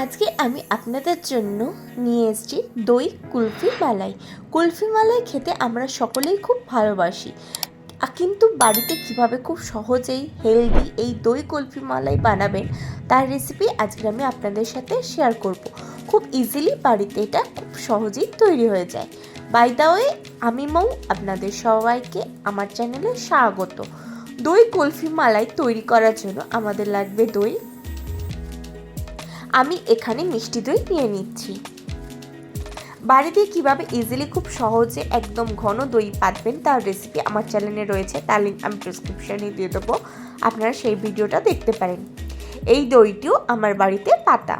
আজকে আমি আপনাদের জন্য নিয়ে এসেছি দই কুলফি মালাই। কুলফি মালাই খেতে আমরা সকলেই খুব ভালোবাসি। কিন্তু বাড়িতে কীভাবে খুব সহজেই হেলদি এই দই কুলফি মালাই বানাবেন, তার রেসিপি আজকে আমি আপনাদের সাথে শেয়ার করব। খুব ইজিলি বাড়িতে এটা খুব সহজেই তৈরি হয়ে যায়। বাই দা ওয়ে আমি মৌ, আপনাদের সবাইকে আমার চ্যানেলে স্বাগত। দই কুলফি মালাই তৈরি করার জন্য আমাদের লাগবে দই আমি এখানে মিষ্টি দই নিয়ে নিচ্ছি। বাড়িতে কীভাবে ইজিলি খুব সহজে একদম ঘন দই পাতবেন তার রেসিপি আমার চ্যানেলে রয়েছে, তার লিঙ্ক আমি প্রেসক্রিপশানে দিয়ে দেবো। আপনারা সেই ভিডিওটা দেখতে পারেন। এই দইটিও আমার বাড়িতে পাতা।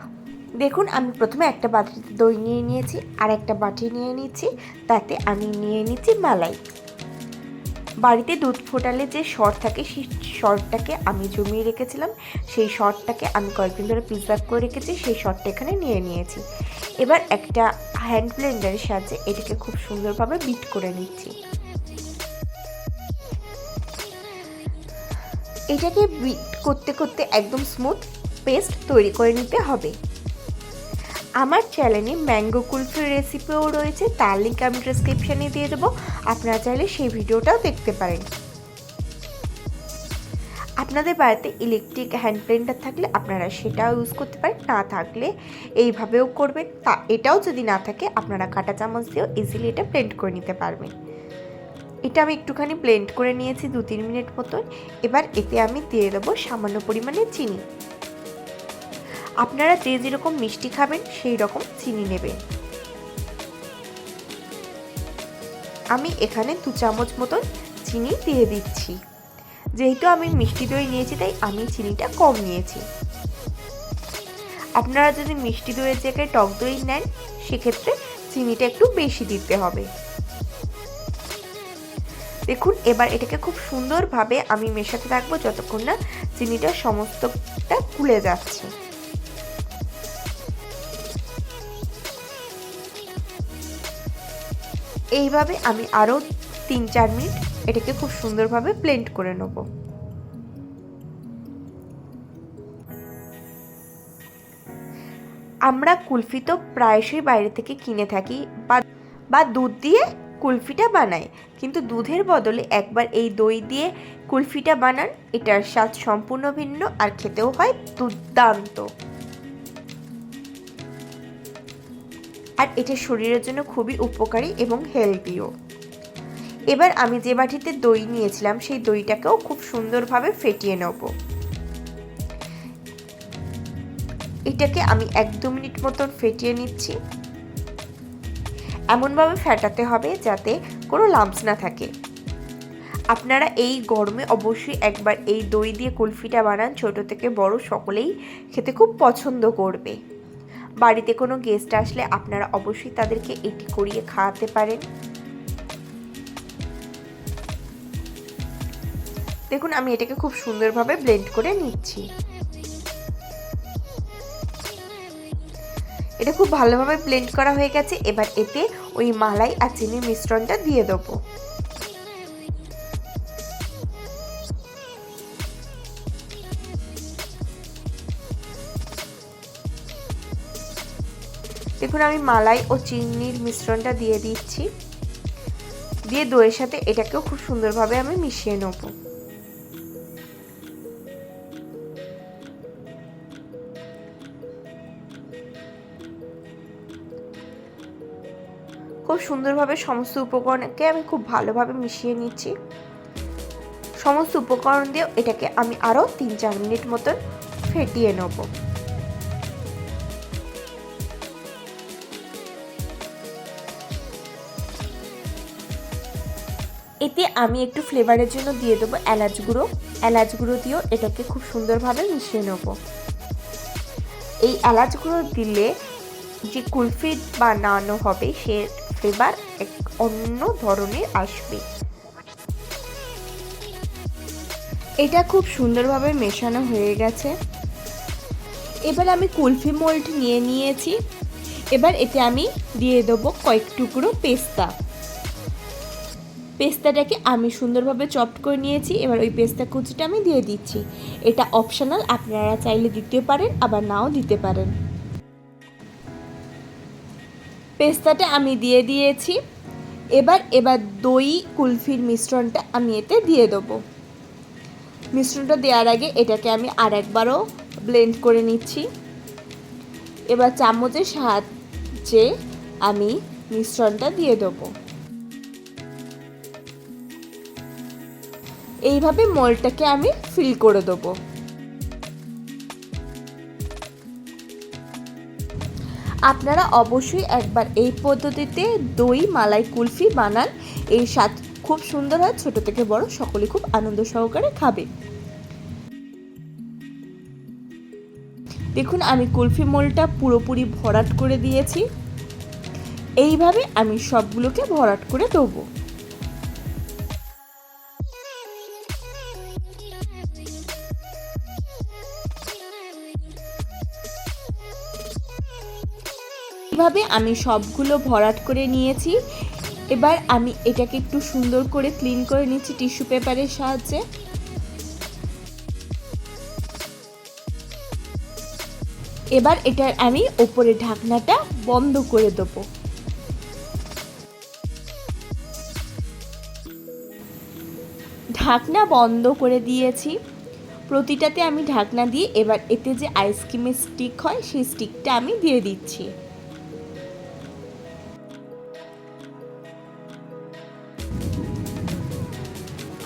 দেখুন, আমি প্রথমে একটা বাটিতে দই নিয়ে নিয়েছি আর একটা বাটি নিয়ে নিচ্ছি, তাতে আমি নিয়ে নিচ্ছি মালাই। বাড়িতে দুধ ফোটালে যে শর্ট থাকে সেই শর্টটাকে আমি জমিয়ে রেখেছিলাম। সেই শর্টটাকে আমি কয়েকদিন ধরে প্রিজার্ভ করে রেখেছি, সেই শর্টটা এখানে নিয়ে নিয়েছি। এবার একটা হ্যান্ড ব্লেন্ডারের সাহায্যে এটাকে খুব সুন্দরভাবে বিট করে নিচ্ছি। এটাকে বিট করতে করতে একদম স্মুথ পেস্ট তৈরি করে নিতে হবে। আমার চ্যানেলে ম্যাঙ্গো কুলফির রেসিপিও রয়েছে, তার লিঙ্ক আমি ডিসক্রিপশানে দিয়ে দেবো। আপনারা চাইলে সেই ভিডিওটাও দেখতে পারেন। আপনাদের বাড়িতে ইলেকট্রিক হ্যান্ড ব্লেন্ডার থাকলে আপনারা সেটাও ইউজ করতে পারেন, না থাকলে এইভাবেও করবেন। তা এটাও যদি না থাকে, আপনারা কাঁটা চামচ দিয়েও ইজিলি এটা ব্লেন্ড করে নিতে পারবেন। এটা আমি একটুখানি ব্লেন্ড করে নিয়েছি দু তিন মিনিট মতন। এবার এতে আমি দিয়ে দেবো সামান্য পরিমাণে চিনি। আপনারা যে যেরকম মিষ্টি খাবেন, সেই রকম চিনি নেবেন। আমি এখানে দু চামচ মতন চিনি দিয়ে দিচ্ছি। যেহেতু আমি মিষ্টি দই নিয়েছি, তাই আমি চিনিটা কম নিয়েছি। আপনারা যদি মিষ্টি দইয়ের জায়গায় টক দই নেন, সেক্ষেত্রে চিনিটা একটু বেশি দিতে হবে। দেখুন, এবার এটাকে খুব সুন্দরভাবে আমি মেশাতে থাকব, যতক্ষণ না চিনিটা সমস্তটা কুলে যাচ্ছে। এইভাবে আমি আরও তিন চার মিনিট এটাকে খুব সুন্দরভাবে ব্লেন্ড করে নেব। আমরা কুলফি তো প্রায়শই বাইরে থেকে কিনে থাকি বা বা দুধ দিয়ে কুলফিটা বানাই, কিন্তু দুধের বদলে একবার এই দই দিয়ে কুলফিটা বানান, এটার স্বাদ সম্পূর্ণ ভিন্ন আর খেতেও হয় দুর্দান্ত। আর এটা শরীরের জন্য খুবই উপকারী এবং হেলদিও এবার আমি যে বাটিতে দই নিয়েছিলাম, সেই দইটাকেও খুব সুন্দরভাবে ফেটিয়ে নেব। এটাকে আমি এক দু মিনিট মতন ফেটিয়ে নিচ্ছি। এমনভাবে ফেটাতে হবে যাতে কোনো লাম্পস না থাকে। আপনারা এই গরমে অবশ্যই একবার এই দই দিয়ে কুলফিটা বানান, ছোট থেকে বড় সকলেই খেতে খুব পছন্দ করবে। বাড়িতে কোনো গেস্ট আসলে আপনারা অবশ্যই তাদেরকে এটি করিয়ে খাওয়াতে পারেন। দেখুন, আমি এটাকে খুব সুন্দরভাবে ব্লেন্ড করে নিচ্ছি। এটা খুব ভালোভাবে ব্লেন্ড করা হয়ে গেছে। এবার এতে ওই মালাই আর চিনির মিশ্রণটা দিয়ে দেবো। দেখুন, আমি মালাই ও চিনির মিশ্রণটা দিয়ে দিচ্ছি। দিয়ে দইয়ের সাথে এটাকেও খুব সুন্দরভাবে আমি মিশিয়ে নেব। খুব সুন্দরভাবে সমস্ত উপকরণকে আমি খুব ভালোভাবে মিশিয়ে নিচ্ছি। সমস্ত উপকরণ দিয়ে এটাকে আমি আরও তিন চার মিনিট মতন ফেটিয়ে নেব। এতে আমি একটু ফ্লেভারের জন্য দিয়ে দেবো এলাচ গুঁড়ো। এলাচ গুঁড়ো দিয়েও এটাকে খুব সুন্দরভাবে মিশিয়ে নেব। এই এলাচ গুঁড়ো দিলে যে কুলফি বানানো হবে, সে ফ্লেভার এক অন্য ধরনের আসবে। এটা খুব সুন্দরভাবে মেশানো হয়ে গেছে। এবার আমি কুলফি মোল্ড নিয়ে নিয়েছি। এবার এতে আমি দিয়ে দেবো কয়েক টুকরো পেস্তা। পেস্তাটাকে আমি সুন্দরভাবে চপড করে নিয়েছি। এবার ওই পেস্তা কুচিটা আমি দিয়ে দিচ্ছি। এটা অপশনাল, আপনারা চাইলে দিতে পারেন, আবার নাও দিতে পারেন। পেস্তাটা আমি দিয়ে দিয়েছি। এবার এবার দই, কুলফির মিশ্রণটা আমি এতে দিয়ে দেবো। মিশ্রণটা দেওয়ার আগে এটাকে আমি আর একবারও ব্লেন্ড করে নিচ্ছি। এবার চামচের সাহায্যে আমি মিশ্রণটা দিয়ে দেবো। এইভাবে মলটাকে আমি ফিল করে দেবো। আপনারা অবশ্যই একবার এই পদ্ধতিতে দই, মালাই, কুলফি বানান। এই স্বাদ খুব সুন্দর হয়, ছোট থেকে বড়, সকলে খুব আনন্দ সহকারে খাবে। দেখুন, আমি কুলফি মোলটা পুরোপুরি ভরাট করে দিয়েছি। এইভাবে আমি সবগুলোকে ভরাট করে দেবো। এভাবে আমি সবগুলো ভরাট করে নিয়েছি, এবার আমি এটাকে একটু সুন্দর করে ক্লিন করে নিচ্ছি টিস্যু পেপারের সাহায্যে। এবার এটার আমি ওপরে ঢাকনাটা বন্ধ করে দেবো। ঢাকনা বন্ধ করে দিয়েছি। প্রতিটাতে আমি ঢাকনা দিয়ে এবার এতে যে আইসক্রিমের স্টিক হয়, সেই স্টিকটা আমি দিয়ে দিচ্ছি।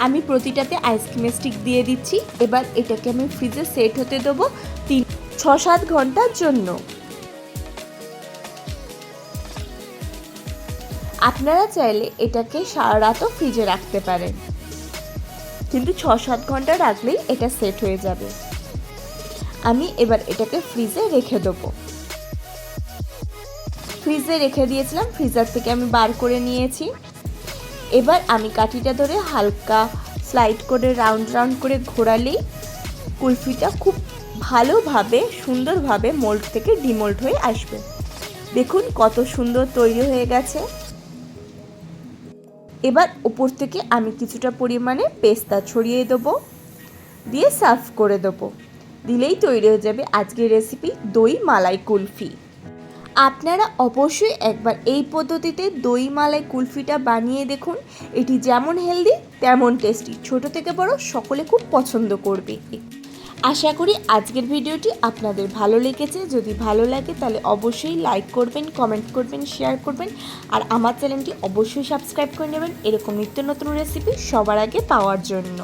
আমি প্রতিটাতে আইসক্রিমের স্টিক দিয়ে দিচ্ছি। এবার এটাকে আমি ফ্রিজে সেট হতে দেবো তিন ছ সাত ঘণ্টার জন্য। আপনারা চাইলে এটাকে সারা রাতও ফ্রিজে রাখতে পারেন। কিন্তু ছ সাত ঘণ্টা রাখলেই এটা সেট হয়ে যাবে। আমি এবার এটাকে ফ্রিজে রেখে দেবো। ফ্রিজে রেখে দিয়েছিলাম ফ্রিজার থেকে আমি বার করে নিয়েছি। এবার আমি কাঠিটা ধরে হালকা স্লাইড করে রাউন্ড রাউন্ড করে ঘোরালেই কুলফিটা খুব ভালোভাবে, সুন্দরভাবে মোল্ড থেকে ডিমোল্ড হয়ে আসবে। দেখুন কত সুন্দর তৈরি হয়ে গেছে। এবার উপর থেকে আমি কিছুটা পরিমাণে পেস্তা ছড়িয়ে দেবো, দিয়ে সার্ভ করে দেবো। দিলেই তৈরি হয়ে যাবে আজকের রেসিপি দই মালাই কুলফি। আপনারা অবশ্যই একবার এই পদ্ধতিতে দই মালাই কুলফিটা বানিয়ে দেখুন। এটি যেমন হেলদি তেমন টেস্টি ছোট থেকে বড় সকলে খুব পছন্দ করবে। আশা করি আজকের ভিডিওটি আপনাদের ভালো লেগেছে। যদি ভালো লাগে তাহলে অবশ্যই লাইক করবেন কমেন্ট করবেন শেয়ার করবেন। আর আমার চ্যানেলটি অবশ্যই সাবস্ক্রাইব করে নেবেন। এরকম নিত্য নতুন রেসিপি সবার আগে পাওয়ার জন্য।